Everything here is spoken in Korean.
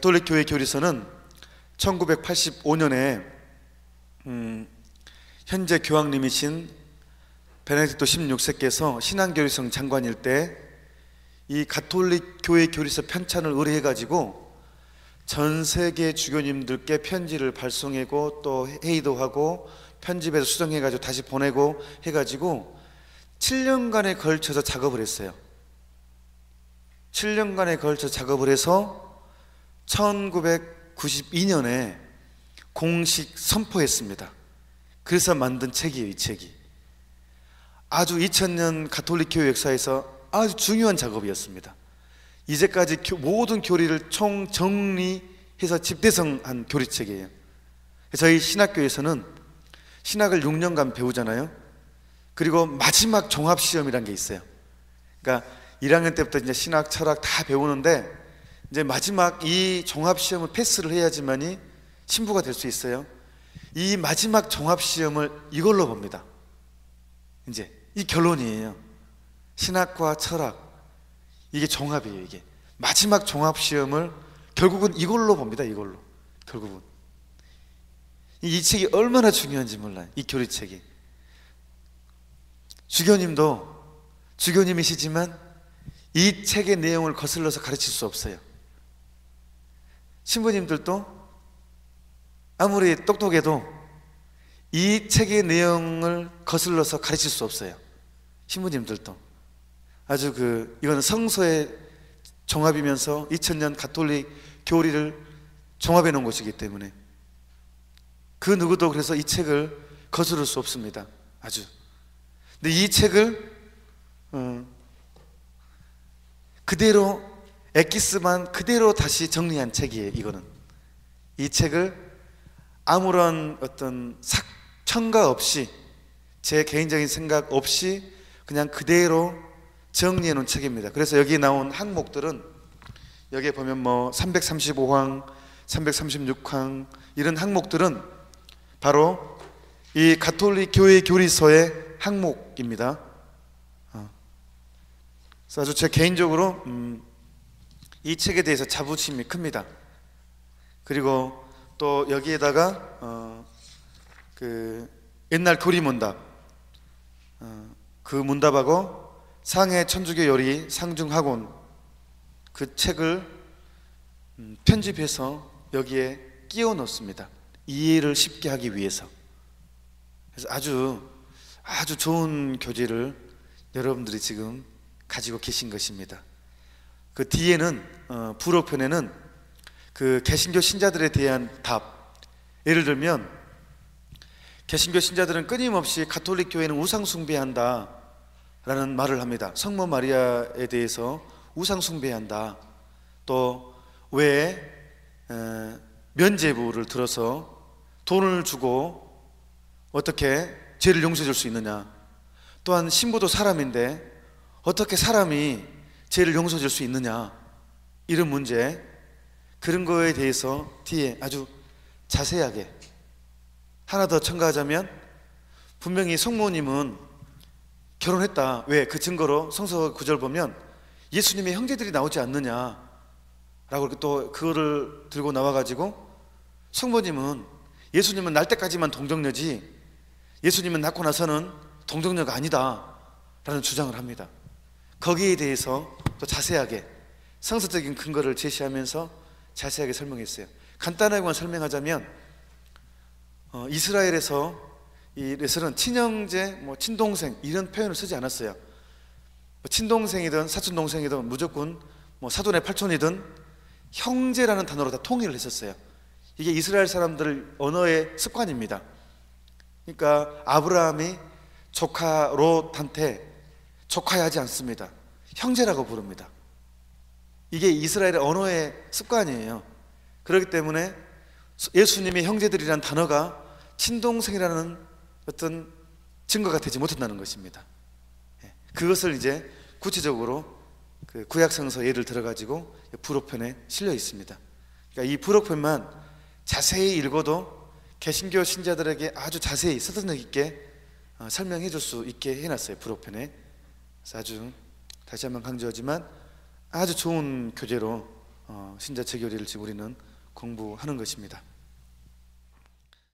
가톨릭 교회 교리서는 1985년에 음, 현재 교황님이신 베네딕토 16세께서 신앙교리성 장관일 때 이 가톨릭 교회 교리서 편찬을 의뢰해 가지고 전 세계 주교님들께 편지를 발송하고 또 회의도 하고 편집해서 수정해 가지고 다시 보내고 해 가지고 7년간에 걸쳐서 작업을 했어요. 7년간에 걸쳐 작업을 해서 1992년에 공식 선포했습니다. 그래서 만든 책이에요, 이 책이. 아주 2000년 가톨릭 교회 역사에서 아주 중요한 작업이었습니다. 이제까지 모든 교리를 총 정리해서 집대성한 교리책이에요. 저희 신학교에서는 신학을 6년간 배우잖아요. 그리고 마지막 종합 시험이란 게 있어요. 그러니까 1학년 때부터 이제 신학, 철학 다 배우는데 이제 마지막 이 종합시험을 패스를 해야지만이 신부가 될 수 있어요. 이 마지막 종합시험을 이걸로 봅니다. 이제 이 결론이에요. 신학과 철학 이게 종합이에요. 이게 마지막 종합시험을 결국은 이걸로 봅니다. 이걸로 결국은 이 책이 얼마나 중요한지 몰라요. 이 교리책이 주교님도 주교님이시지만 이 책의 내용을 거슬러서 가르칠 수 없어요. 신부님들도 아무리 똑똑해도 이 책의 내용을 거슬러서 가르칠 수 없어요. 신부님들도 아주 그 이거는 성서의 종합이면서 2000년 가톨릭 교리를 종합해 놓은 것이기 때문에 그 누구도 그래서 이 책을 거스를 수 없습니다. 아주. 근데 이 책을 어, 그대로 엑기스만 그대로 다시 정리한 책이에요. 이거는 이 책을 아무런 어떤 삭 첨가 없이 제 개인적인 생각 없이 그냥 그대로 정리해 놓은 책입니다. 그래서 여기 나온 항목들은 여기에 보면 뭐 335항, 336항 이런 항목들은 바로 이 가톨릭 교회 교리서의 항목입니다. 어. 그래서 아주 제 개인적으로 음, 이 책에 대해서 자부심이 큽니다. 그리고 또 여기에다가 어, 그 옛날 교리 문답 어, 그 문답하고 상해 천주교 요리 상중학원 그 책을 음, 편집해서 여기에 끼워 넣습니다. 이해를 쉽게 하기 위해서. 그래서 아주 아주 좋은 교재를 여러분들이 지금 가지고 계신 것입니다. 그 뒤에는 어, 부록편에는 그 개신교 신자들에 대한 답. 예를 들면 개신교 신자들은 끊임없이 가톨릭 교회는 우상 숭배한다. 라는 말을 합니다. 성모 마리아에 대해서 우상 숭배한다. 또 왜 면제부를 들어서 돈을 주고 어떻게 죄를 용서해 줄 수 있느냐? 또한 신부도 사람인데 어떻게 사람이 죄를 용서해 줄수 있느냐? 이런 문제 그런 거에 대해서 뒤에 아주 자세하게 하나 더 첨가하자면 분명히 성모님은 결혼했다. 왜? 그 증거로 성서 구절 보면 예수님의 형제들이 나오지 않느냐. 라고 또 그거를 들고 나와가지고 성모님은 예수님은 날 때까지만 동정녀지 예수님은 낳고 나서는 동정녀가 아니다. 라는 주장을 합니다. 거기에 대해서 또 자세하게 성서적인 근거를 제시하면서 자세하게 설명했어요. 간단하게만 설명하자면 어, 이스라엘에서 이 레슬은 친형제, 뭐 친동생 이런 표현을 쓰지 않았어요. 뭐 친동생이든 사촌 동생이든 무조건 뭐 사돈의 팔촌이든 형제라는 단어로 다 통일을 했었어요. 이게 이스라엘 사람들 언어의 습관입니다. 그러니까 아브라함이 조카 롯한테 조카야 하지 않습니다. 형제라고 부릅니다. 이게 이스라엘의 언어의 습관이에요. 그렇기 때문에 예수님의 형제들이라는 단어가 친동생이라는 어떤 증거가 되지 못한다는 것입니다. 예, 그것을 이제 구체적으로 그 구약성서 예를 들어가지고 부록편에 실려 있습니다. 그러니까 이 부록편만 자세히 읽어도 개신교 신자들에게 아주 자세히 서든력 있게 어, 설명해 줄 수 있게 해놨어요. 부록편에. 아주 다시 한번 강조하지만 아주 좋은 교재로 어, 신자 체결일을 지금 우리는 공부하는 것입니다.